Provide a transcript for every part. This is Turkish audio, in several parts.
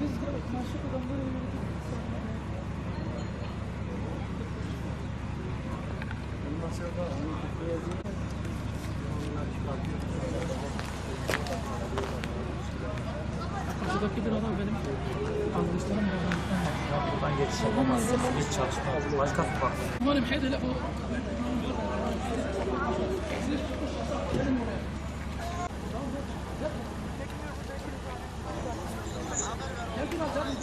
De. Karşıdaki bir adam benim arkadaşlarım Buradan geçiş yapamazsınız. Hiç çalışmaz. Başka bak. Umarım şey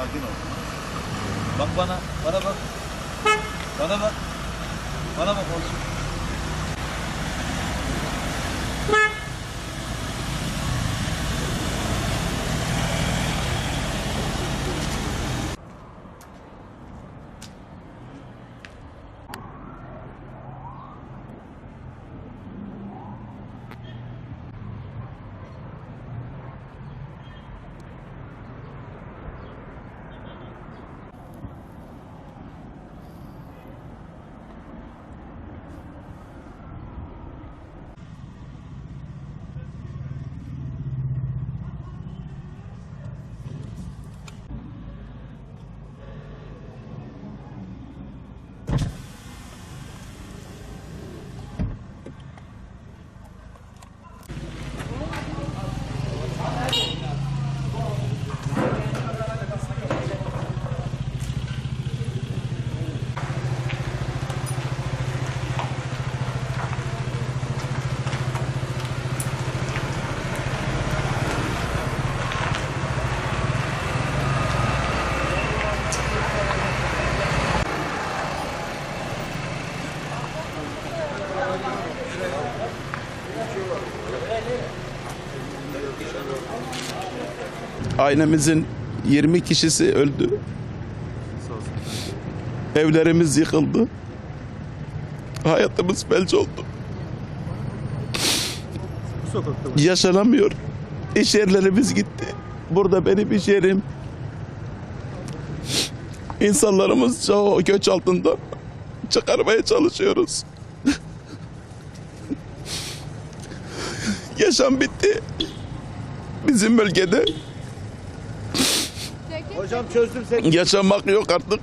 Sakin ol. Bak bana, bana bak. Bana bak. Bana bak oğlum. Ailemizin 20 kişisi öldü. Evlerimiz yıkıldı. Hayatımız felç oldu. Yaşanamıyor. İş yerlerimiz gitti. Burada benim iş yerim. İnsanlarımız çoğu göç altında çıkarmaya çalışıyoruz. Yaşam bitti. Bizim bölgede Hocam çözdüm seni. yaşamak yok artık.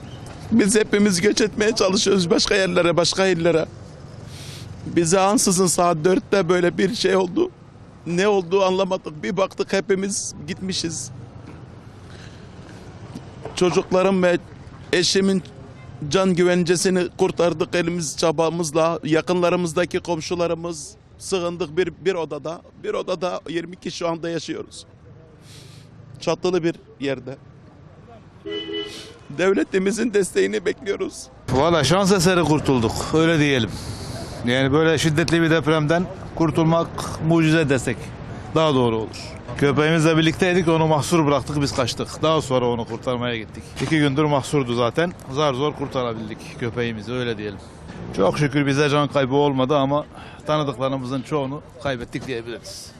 Biz hepimiz göç etmeye çalışıyoruz başka yerlere, başka illere. Bize ansızın saat dörtte böyle bir şey oldu. Ne olduğu anlamadık. Bir baktık hepimiz gitmişiz. Çocuklarım ve eşimin can güvencesini kurtardık elimiz çabamızla. Yakınlarımızdaki komşularımız sığındık bir, bir odada. Bir odada 20 kişi şu anda yaşıyoruz. Çatılı bir yerde. Devletimizin desteğini bekliyoruz. Valla şans eseri kurtulduk öyle diyelim. Yani böyle şiddetli bir depremden kurtulmak mucize desek daha doğru olur. Köpeğimizle birlikteydik onu mahsur bıraktık biz kaçtık. Daha sonra onu kurtarmaya gittik. İki gündür mahsurdu zaten. Zar zor kurtarabildik köpeğimizi öyle diyelim. Çok şükür bize can kaybı olmadı ama tanıdıklarımızın çoğunu kaybettik diyebiliriz.